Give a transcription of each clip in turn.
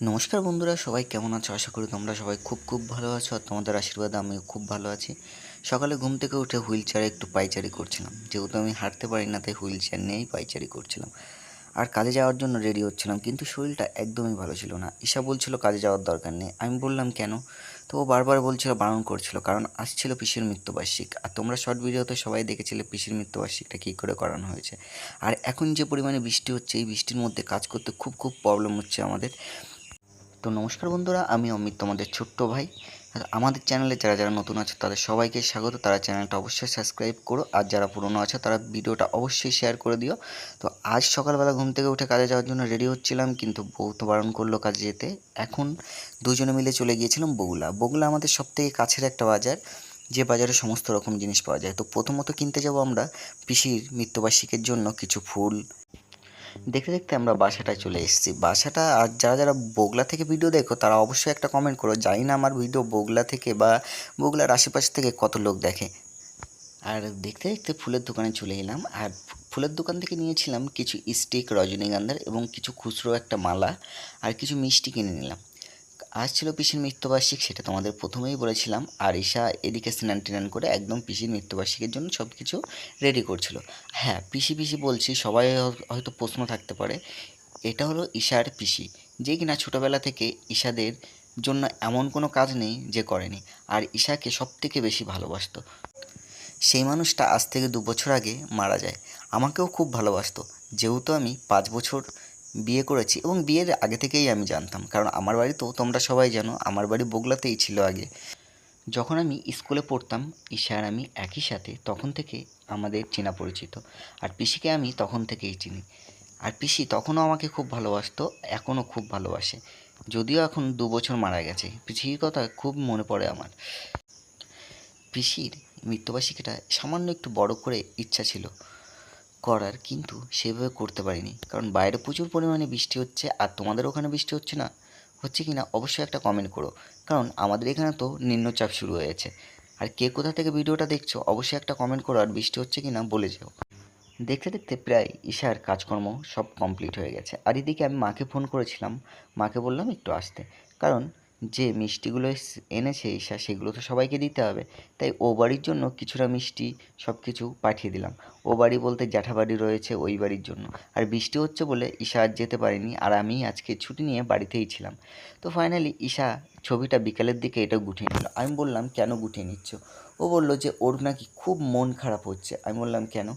নমস্কার বন্ধুরা, সবাই কেমন আছো? আশা করি তোমরা সবাই খুব খুব ভালো আছো আর তোমাদের আশীর্বাদে আমিও খুব ভালো আছি। সকালে ঘুম থেকে উঠে হুইল চেয়ারে একটু পাইচারি করছিলাম। যেহেতু আমি হাঁটতে পারি না, তাই হুইল চেয়ার নিয়েই পাইচারি করছিলাম। আর কাজে যাওয়ার জন্য রেডি হচ্ছিলাম, কিন্তু শরীরটা একদমই ভালো ছিল না। ঈশা বলছিল, কাজে যাওয়ার দরকার নেই। আমি বললাম, কেন? তো ও বারবার বলছিল, বারণ করছিল, কারণ আসছিল পিসির মৃত্যুবার্ষিক। আর তোমরা শর্ট ভিডিওতে সবাই দেখেছিলে পিসির মৃত্যুবার্ষিকটা কী করে করানো হয়েছে। আর এখন যে পরিমাণে বৃষ্টি হচ্ছে, এই বৃষ্টির মধ্যে কাজ করতে খুব খুব প্রবলেম হচ্ছে আমাদের। তো নমস্কার বন্ধুরা, আমি অমিত, তোমাদের ছোট্ট ভাই। আমাদের চ্যানেলে যারা যারা নতুন আছে, তাদের সবাইকে স্বাগত। তারা চ্যানেলটা অবশ্যই সাবস্ক্রাইব করো, আর যারা পুরনো আছে, তারা ভিডিওটা অবশ্যই শেয়ার করে দিও। তো আজ সকালবেলা ঘুম থেকে উঠে কাজে যাওয়ার জন্য রেডি হচ্ছিলাম, কিন্তু বউ তো বারণ করল কাজে যেতে। এখন দুজনে মিলে চলে গিয়েছিলাম বগুলা। বগুলা আমাদের সবথেকে কাছের একটা বাজার, যে বাজারে সমস্ত রকম জিনিস পাওয়া যায়। তো প্রথমত কিনতে যাব আমরা পিসির মৃত্যুবার্ষিকের জন্য কিছু ফুল দেখতে দেখতে আমরা বাসাটায় চলে এসেছি। বাসাটা, আর যারা যারা বগলা থেকে ভিডিও দেখো, তারা অবশ্যই একটা কমেন্ট করো। জানি না আমার ভিডিও বগলা থেকে বা বগলার আশেপাশ থেকে কত লোক দেখে। আর দেখতে দেখতে ফুলের দোকানে চলে এলাম। আর ফুলের দোকান থেকে নিয়েছিলাম কিছু স্টিক রজনীগন্ধার এবং কিছু খুচরো একটা মালা আর কিছু মিষ্টি কিনে নিলাম। আজ ছিল পিসির মৃত্যুবার্ষিক, সেটা তোমাদের প্রথমেই বলেছিলাম। আর ঈশা এদিকে স্নান টিনান করে একদম পিসির মৃত্যুবার্ষিকের জন্য সব কিছু রেডি করছিল। হ্যাঁ পিসি পিসি বলছি, সবাই হয়- হয়তো প্রশ্ন থাকতে পারে। এটা হলো ঈশার পিসি, যে কিনা ছোটোবেলা থেকে ঈশাদের জন্য এমন কোনো কাজ নেই যে করেনি। আর ঈশাকে সব থেকে বেশি ভালোবাসত। সেই মানুষটা আজ থেকে দু বছর আগে মারা যায়। আমাকেও খুব ভালোবাসতো। যেহেতু আমি পাঁচ বছর বিয়ে করেছি এবং বিয়ের আগে থেকেই আমি জানতাম। কারণ আমার বাড়ি তো তোমরা সবাই জানো, আমার বাড়ি বগলাতেই ছিল আগে। যখন আমি স্কুলে পড়তাম, ঈশা আর আমি একই সাথে তখন থেকে আমাদের চেনা পরিচিত। আর পিসিকে আমি তখন থেকেই চিনি। আর পিসি তখনও আমাকে খুব ভালোবাসতো, এখনও খুব ভালোবাসে। যদিও এখন দু বছর মারা গেছে। পিসির কথা খুব মনে পড়ে আমার। পিসির মৃত্যুবার্ষিকীটা সামান্য একটু বড় করে ইচ্ছা ছিল। করার কিন্তু সেভাবে করতে পারিনি। কারণ বাইরে প্রচুর পরিমাণে বৃষ্টি হচ্ছে আর তোমাদের ওখানে বৃষ্টি হচ্ছে না? হচ্ছে কি না অবশ্যই একটা কমেন্ট করো। কারণ আমাদের এখানে তো নিম্নচাপ শুরু হয়েছে আর কে কোথা থেকে ভিডিওটা দেখছ, অবশ্যই একটা কমেন্ট করো আর বৃষ্টি হচ্ছে কি না বলে যাও। দেখতে দেখতে প্রায় ঈশার কাজকর্ম সব কমপ্লিট হয়ে গেছে। আর এদিকে আমি মাকে ফোন করেছিলাম। মাকে বললাম একটু আসতে। কারণ যে মিষ্টিগুলো এনেছে ঈশা, সেগুলো তো সবাইকে দিতে হবে। তাই ও বাড়ির জন্য কিছুটা মিষ্টি সব কিছু পাঠিয়ে দিলাম। ও বাড়ি বলতে জ্যাঠাবাড়ি রয়েছে ওই বাড়ির জন্য। আর বৃষ্টি হচ্ছে বলে ঈশা আজ যেতে পারেনি আর আমি আজকে ছুটি নিয়ে বাড়িতেই ছিলাম। তো ফাইনালি ঈশা ছবিটা বিকালের দিকে এটা গুটিয়ে নিল। আমি বললাম, কেন গুটিয়ে নিচ্ছ? ও বলল যে, ওর নাকি খুব মন খারাপ হচ্ছে। আমি বললাম, কেন?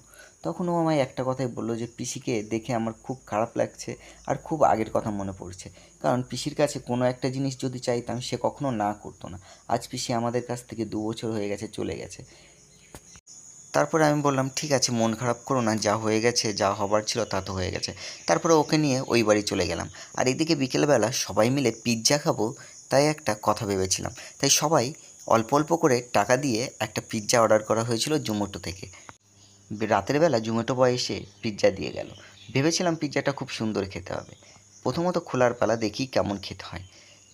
তখন ও আমায় একটা কথাই বলল যে, পিসিকে দেখে আমার খুব খারাপ লাগছে আর খুব আগের কথা মনে পড়ছে। কারণ পিসির কাছে কোনো একটা জিনিস যদি চাইতাম সে কখনো না করতো না। আজ পিসি আমাদের কাছ থেকে দু বছর হয়ে গেছে, চলে গেছে। তারপরে আমি বললাম, ঠিক আছে, মন খারাপ করো না, যা হয়ে গেছে, যা হবার ছিল তা তো হয়ে গেছে। তারপরে ওকে নিয়ে ওই বাড়ি চলে গেলাম। আর এদিকে বিকেলবেলা সবাই মিলে পিৎজা খাব তাই একটা কথা ভেবেছিলাম। তাই সবাই অল্প অল্প করে টাকা দিয়ে একটা পিৎজা অর্ডার করা হয়েছিল জোম্যাটো থেকে। রাতের বেলা জোম্যাটো বয় এসে পিৎজা দিয়ে গেল। ভেবেছিলাম পিৎজাটা খুব সুন্দর খেতে হবে। প্রথমত খোলার পালা দেখি কেমন খেতে হয়।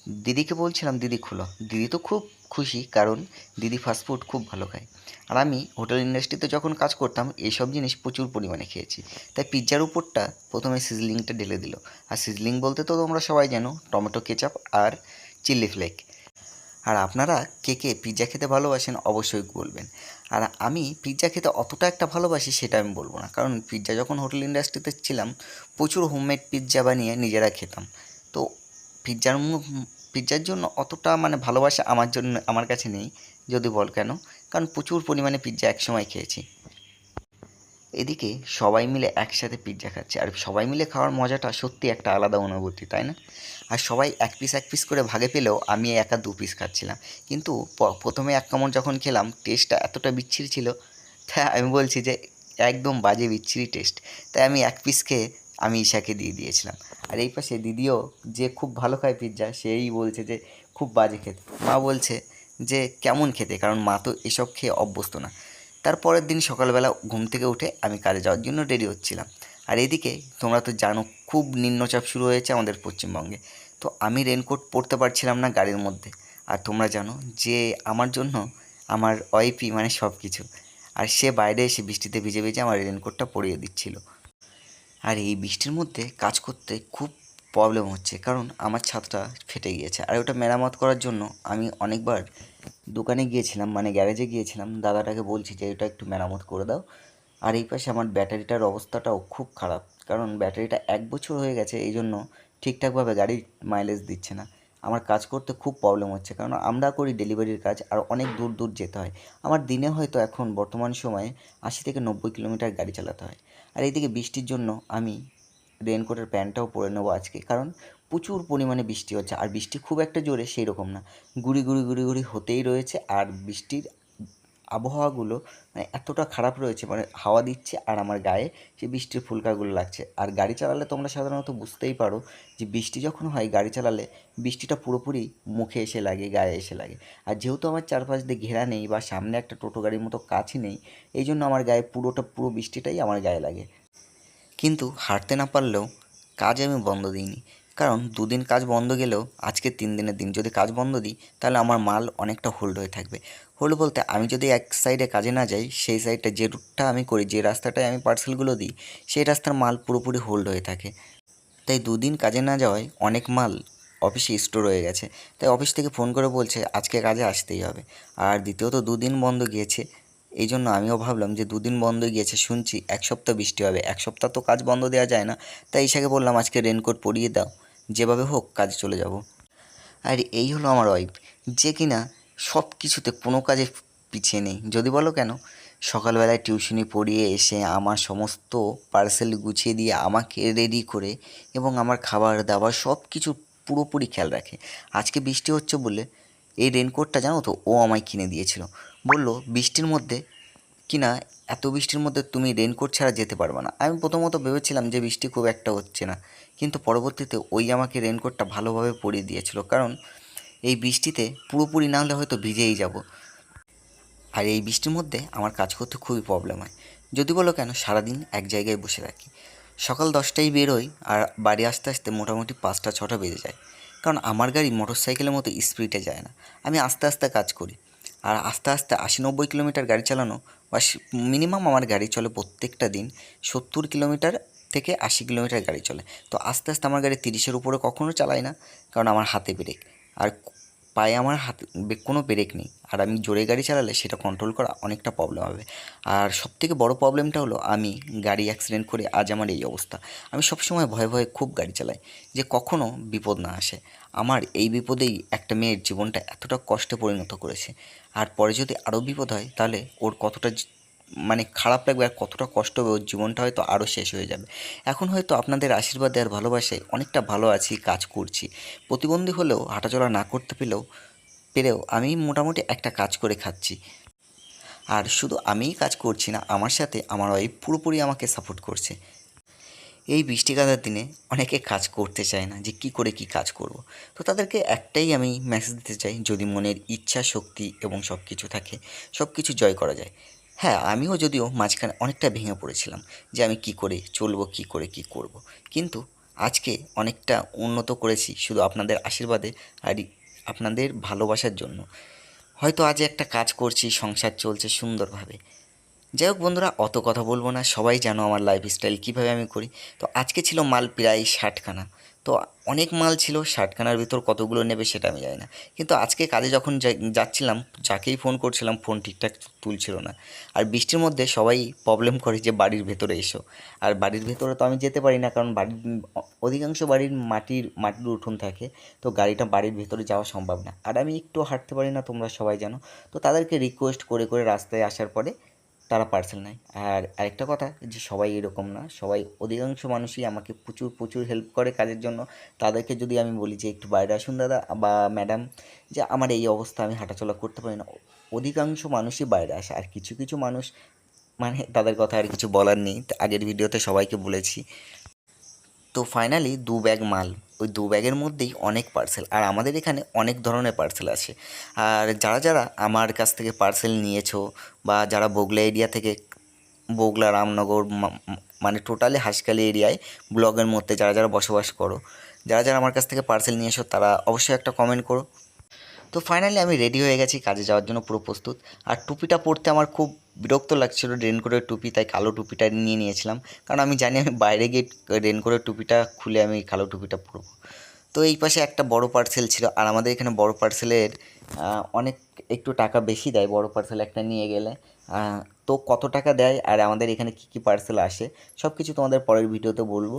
দিদিকে বলছিলাম, দিদি খুলো। দিদি তো খুব খুশি কারণ দিদি ফাস্টফুড খুব ভালো খায়। আর আমি হোটেল ইন্ডাস্ট্রিতে যখন কাজ করতাম, এইসব জিনিস প্রচুর পরিমাণে খেয়েছি। তাই পিৎজার উপরটা প্রথমে সিজলিংটা ঢেলে দিল। আর সিজলিং বলতে তো তোমরা সবাই জানো, টমেটো কেচাপ আর চিলি ফ্লেক আর আপনারা কে কে পিৎজা খেতে ভালোবাসেন অবশ্যই বলবেন। আর আমি পিৎজা খেতে অতটা একটা ভালোবাসি সেটা আমি বলব না। কারণ পিৎজা যখন হোটেল ইন্ডাস্ট্রিতে ছিলাম, প্রচুর হোমমেড পিৎজা বানিয়ে নিজেরা খেতাম। তো পিৎজার পিৎজার জন্য অতটা মানে ভালোবাসা আমার জন্য, আমার কাছে নেই, যদি বল কেন? কারণ প্রচুর পরিমাণে পিৎজা একসময় খেয়েছি। এদিকে সবাই মিলে একসাথে পিৎজা খাচ্ছে, আর সবাই মিলে খাওয়ার মজাটা সত্যি একটা আলাদা অনুভূতি, তাই না? আর সবাই এক পিস এক পিস করে ভাগে পেলেও আমি একা দু পিস খাচ্ছিলাম। কিন্তু প্রথমে এক কামড় যখন খেলাম টেস্টটা এতটা বিচ্ছিরি ছিল তাই আমি বলছি যে একদম বাজে বিচ্ছিরি টেস্ট তাই আমি এক পিস খেয়ে আমি ঈশাকে দিয়ে দিয়েছিলাম। আর এই পাশে দিদিও যে খুব ভালো খায় পিৎজা সেই বলছে যে খুব বাজে খেতে। মা বলছে যে কেমন খেতে, কারণ মা তো এসব খেয়ে অভ্যস্ত না। তারপরের দিন সকালবেলা ঘুম থেকে উঠে আমি কাজে যাওয়ার জন্য রেডি হচ্ছিলাম। আর এদিকে তোমরা তো জানো খুব নিম্নচাপ শুরু হয়েছে আমাদের পশ্চিমবঙ্গে। তো আমি রেনকোট পরতে পারছিলাম না গাড়ির মধ্যে। আর তোমরা জানো যে আমার জন্য আমার ওয়াইপি মানে সব কিছু আর সে বাইরে এসে বৃষ্টিতে ভিজে ভিজে আমার রেনকোটটা পরিয়ে দিচ্ছিল। আর এই বৃষ্টির মধ্যে কাজ করতে খুব প্রবলেম হচ্ছে, কারণ আমার ছাদটা ফেটে গিয়েছে। আর ওটা মেরামত করার জন্য আমি অনেকবার দোকানে গিয়েছিলাম মানে গ্যারেজে গিয়েছিলাম। দাদাটাকে বলছি যে, এটা একটু মেরামত করে দাও। আর এই পাশে আমার ব্যাটারিটার অবস্থাটাও খুব খারাপ, কারণ ব্যাটারিটা এক বছর হয়ে গেছে এই জন্য ঠিকঠাকভাবে গাড়ির মাইলেজ দিচ্ছে না। আমার কাজ করতে খুব প্রবলেম হচ্ছে। কারণ আমরা করি ডেলিভারির কাজ, আর অনেক দূর দূর যেতে হয়। আমার দিনে হয়তো এখন বর্তমান সময়ে আশি থেকে নব্বই কিলোমিটার গাড়ি চালাতে হয়। আর এইদিকে বৃষ্টির জন্য আমি রেনকোটের প্যান্টটাও পরে নেব আজকে। কারণ প্রচুর পরিমাণে বৃষ্টি হচ্ছে, আর বৃষ্টি খুব একটা জোরে সেই রকম না। গুড়ি গুড়ি গুড়ি গুড়ি হতেই রয়েছে, আর বৃষ্টির আবহাওয়াগুলো মানে এতটা খারাপ রয়েছে মানে হাওয়া দিচ্ছে আর আমার গায়ে সেই বৃষ্টির ফুলকাগুলো লাগছে। আর গাড়ি চালালে তোমরা সাধারণত বুঝতেই পারো যে বৃষ্টি যখন হয় গাড়ি চালালে বৃষ্টিটা পুরোপুরি মুখে এসে লাগে, গায়ে এসে লাগে। আর যেহেতু আমার চারপাশ দিয়ে ঘেরা নেই বা সামনে একটা টোটো গাড়ির মতো কাছে নেই, এই জন্য আমার গায়ে পুরোটা, পুরো বৃষ্টিটাই আমার গায়ে লাগে। কিন্তু হাঁটতে না পারলেও কাজ আমি বন্ধ দিইনি। কারণ দুদিন কাজ বন্ধ গেলেও আজকে তিন দিনের দিন যদি কাজ বন্ধ দিই, তাহলে আমার মাল অনেকটা হোল্ড হয়ে থাকবে। হোল্ড বলতে আমি যদি এক সাইডে কাজে না যাই, সেই সাইডটা যে রুটটা আমি করি, যে রাস্তাটায় আমি পার্সেলগুলো দিই, সেই রাস্তার মাল পুরোপুরি হোল্ড হয়ে থাকে। তাই দুদিন কাজে না যাওয়ায় অনেক মাল অফিসে স্টোর হয়ে গেছে। তাই অফিস থেকে ফোন করে বলছে, আজকে কাজে আসতেই হবে। আর দ্বিতীয়ত দুদিন বন্ধ গিয়েছে। এই জন্য আমিও ভাবলাম যে দুদিন বন্ধ গিয়েছে, শুনছি এক সপ্তাহ বৃষ্টি হবে। এক সপ্তাহ তো কাজ বন্ধ দেওয়া যায় না। তাই ঈশাকে বললাম, আজকে রেনকোট পরিয়ে দাও। যেভাবে হোক কাজে চলে যাব। আর এই হলো আমার ওয়াইফ যে কিনা সব কিছুতে কোনো কাজে পিছিয়ে নেই। যদি বলো কেন? সকালবেলায় টিউশনি পড়িয়ে এসে আমার সমস্ত পার্সেল গুছিয়ে দিয়ে আমাকে রেডি করে এবং আমার খাবার দাবার সব কিছু পুরোপুরি খেয়াল রাখে। আজকে বৃষ্টি হচ্ছে বলে এই রেনকোটটা জানো তো ও আমায় কিনে দিয়েছিল। বলল, বৃষ্টির মধ্যে কিনা এত বৃষ্টির মধ্যে তুমি রেনকোট ছাড়া যেতে পারবে না। আমি প্রথমত ভেবেছিলাম যে বৃষ্টি খুব একটা হচ্ছে না, কিন্তু পরবর্তীতে ওই আমাকে রেনকোটটা ভালোভাবে পরিয়ে দিয়েছিল, কারণ এই বৃষ্টিতে পুরোপুরি না হলে হয়তো ভিজেই যাব। আর এই বৃষ্টির মধ্যে আমার কাজ করতে খুবই প্রবলেম হয়। যদি বলো কেন, সারাদিন এক জায়গায় বসে থাকি। সকাল দশটায় বেরোই আর বাড়ি আসতে আসতে মোটামুটি পাঁচটা, ছটা বেজে যায়। কারণ আমার গাড়ি মোটর সাইকেলের মতো স্পিডে যায় না। আমি আস্তে আস্তে কাজ করি। আর আস্তে আস্তে আশি নব্বই কিলোমিটার গাড়ি চালানো বা মিনিমাম আমার গাড়ি চলে প্রত্যেকটা দিন সত্তর কিলোমিটার থেকে আশি কিলোমিটার গাড়ি চলে। তো আস্তে আস্তে আমার গাড়ি তিরিশের উপরে কখনও চালাই না, কারণ আমার হাতে ব্রেক আর পায়ে আমার হাত কোনো ব্রেক নেই। আর আমি জোরে গাড়ি চালালে সেটা কন্ট্রোল করা অনেকটা প্রবলেম হবে। আর সব থেকে বড় প্রবলেমটা হলো আমি গাড়ি অ্যাক্সিডেন্ট করে আজ আমার এই অবস্থা। আমি সবসময় ভয়ে ভয়ে খুব গাড়ি চালাই যে কখনো বিপদ না আসে। আমার এই বিপদেই একটা মেয়ের জীবনটা এতটা কষ্টে পরিণত করেছে। আর পরে যদি আরও বিপদ হয় তাহলে ওর কতটা মানে খারাপ লাগবে আর কতটা কষ্ট হবে, ওর জীবনটা হয়তো আরও শেষ হয়ে যাবে। এখন হয়তো আপনাদের আশীর্বাদ আর ভালোবাসায় অনেকটা ভালো আছি, কাজ করছি। প্রতিবন্ধী হলেও, হাঁটাচলা না করতে পেলেও পেরেও আমি মোটামুটি একটা কাজ করে খাচ্ছি। আর শুধু আমিই কাজ করছি না, আমার সাথে আমার ওয়াইফ পুরোপুরি আমাকে সাপোর্ট করছে। এই বৃষ্টি কাদার দিনে অনেকে কাজ করতে চায় না, যে কি করে কি কাজ করব। তো তাদেরকে একটাই আমি মেসেজ দিতে চাই, যদি মনের ইচ্ছা, শক্তি এবং সব কিছু থাকে সব কিছু জয় করা যায়। হ্যাঁ আমিও যদিও মাঝখানে অনেকটা ভেঙে পড়েছিলাম যে আমি কি করে চলবো, কি করে কি করব। কিন্তু আজকে অনেকটা উন্নত করেছি শুধু আপনাদের আশীর্বাদে আর আপনাদের ভালোবাসার জন্য হয়তো আজ একটা কাজ করছি, সংসার চলছে সুন্দরভাবে যাই হোক বন্ধুরা, অত কথা বলব না, সবাই জানো আমার লাইফস্টাইল কীভাবে আমি করি। তো আজকে ছিল মাল প্রায় ষাটখানা। তো অনেক মাল ছিল, ষাটখানার ভিতর কতগুলো নেবে সেটা আমি জানি না। কিন্তু আজকে কাজে যখন যাচ্ছিলাম, যাকেই ফোন করছিলাম ফোন ঠিকঠাক তুলছিল না। আর বৃষ্টির মধ্যে সবাই প্রবলেম করে যে বাড়ির ভেতরে এসো। আর বাড়ির ভেতরে তো আমি যেতে পারি না, কারণ বাড়ির, অধিকাংশ বাড়ির মাটির মাটির উঠোন থাকে। তো গাড়িটা বাড়ির ভেতরে যাওয়া সম্ভব না। আর আমি একটু হাঁটতে পারি না, তোমরা সবাই জানো। তো তাদেরকে রিকোয়েস্ট করে করে রাস্তায় আসার পরে তারা পার্সেল নেয়। আর আরেকটা কথা যে সবাই এরকম না, সবাই অধিকাংশ মানুষই আমাকে প্রচুর প্রচুর হেল্প করে কাজের জন্য। তাদেরকে যদি আমি বলি যে, একটু বাইরে আসুন দাদা বা ম্যাডাম যে আমার এই অবস্থা, আমি হাঁটাচলা করতে পারি না। অধিকাংশ মানুষই বাইরে আসে। আর কিছু কিছু মানুষ মানে তাদের কথা আর কিছু বলার নেই। আগের ভিডিওতে সবাইকে বলেছি। তো ফাইনালি দু ব্যাগ মাল। ওই দু ব্যাগের মধ্যেই অনেক পার্সেল আর আমাদের এখানে অনেক ধরনের পার্সেল আছে। আর যারা যারা আমার কাছ থেকে পার্সেল নিয়েছো বা যারা বগলা এরিয়া থেকে বগলা, রামনগর মানে টোটালি হাসখালি এরিয়ায় ব্লগের মধ্যে যারা যারা বসবাস করো, যারা যারা আমার কাছ থেকে পার্সেল নিয়ে এসো তারা অবশ্যই একটা কমেন্ট করো। তো ফাইনালি আমি রেডি হয়ে গেছি কাজে যাওয়ার জন্য পুরো প্রস্তুত। আর টুপিটা পরতে আমার খুব বিরক্ত লাগছিল রেনকোটের টুপি, তাই কালো টুপিটা নিয়ে নিয়েছিলাম। কারণ আমি জানি আমি বাইরে গিয়ে রেনকোটের টুপিটা খুলে আমি কালো টুপিটা পরবো। তো এই পাশে একটা বড় পার্সেল ছিল, আর আমাদের এখানে বড় পার্সেলের অনেক একটু টাকা বেশি দেয় বড় পার্সেল একটা নিয়ে গেলে। তো কত টাকা দেয় আর আমাদের এখানে কী কী পার্সেল আসে সব কিছু তোমাদের পরের ভিডিওতে বলব।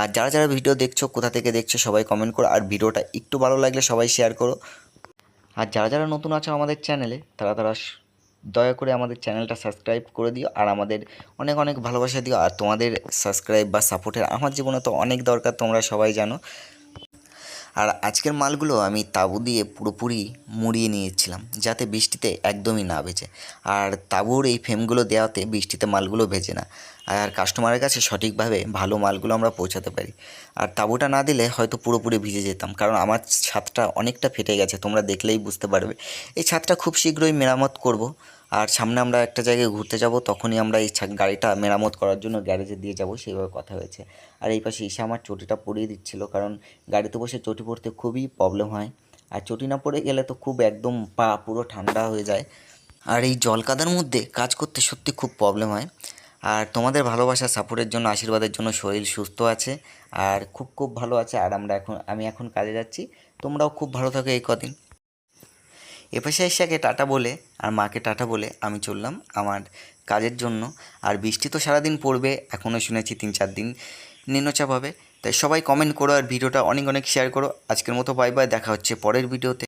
আর যারা যারা ভিডিও দেখছ, কোথা থেকে দেখছ, সবাই কমেন্ট করো। আর ভিডিওটা একটু ভালো লাগলে সবাই শেয়ার করো। আর যারা যারা নতুন আছো আমাদের চ্যানেলে তারা তারা দয়া করে আমাদের চ্যানেলটা সাবস্ক্রাইব করে দিও আর আমাদের অনেক অনেক ভালোবাসা দিও। আর তোমাদের সাবস্ক্রাইব বা সাপোর্টের আমার জীবনে তো অনেক দরকার, তোমরা সবাই জানো। আর আজকের মালগুলো আমি তাঁবু দিয়ে পুরোপুরি মুড়িয়ে নিয়েছিলাম, যাতে বৃষ্টিতে একদমই না ভেজে। আর তাঁবুর এই ফ্রেমগুলো দেওয়াতে বৃষ্টিতে মালগুলো ভেজে না। আর কাস্টমারের কাছে সঠিকভাবে ভালো মালগুলো আমরা পৌঁছাতে পারি। আর তাঁবুটা না দিলে হয়তো পুরোপুরি ভিজে যেতাম, কারণ আমার ছাদটা অনেকটা ফেটে গেছে, তোমরা দেখলেই বুঝতে পারবে। এই ছাদটা খুব শীঘ্রই মেরামত করব। আর সামনে আমরা একটা জায়গায় ঘুরতে যাব, তখনই আমরা এই গাড়িটা মেরামত করার জন্য গ্যারেজে দিয়ে যাব, সেইভাবে কথা হয়েছে। আর এই পাশে ঈশা আমার চটিটা পরিয়ে দিচ্ছিল, কারণ গাড়িতে বসে চটি পরতে খুবই প্রবলেম হয়। আর চটি না পরে গেলে তো খুব একদম পা পুরো ঠান্ডা হয়ে যায়। আর এই জল কাদার মধ্যে কাজ করতে সত্যি খুব প্রবলেম হয়। আর তোমাদের ভালোবাসা, সাপোর্টের জন্য, আশীর্বাদের জন্য শরীর সুস্থ আছে, আর খুব খুব ভালো আছে। আর আমরা এখন, আমি এখন কাজে যাচ্ছি। তোমরাও খুব ভালো থাকো এই কদিন। এপাশে এশিয়াকে টাটা বলে আর মাকে টাটা বলে আমি চললাম আমার কাজের জন্য। আর বৃষ্টি তো সারাদিন পড়বে এখনও শুনেছি তিন চার দিন নিম্নচাপ হবে। তাই সবাই কমেন্ট করো আর ভিডিওটা অনেক অনেক শেয়ার করো। আজকের মতো বাই বাই দেখা হচ্ছে পরের ভিডিওতে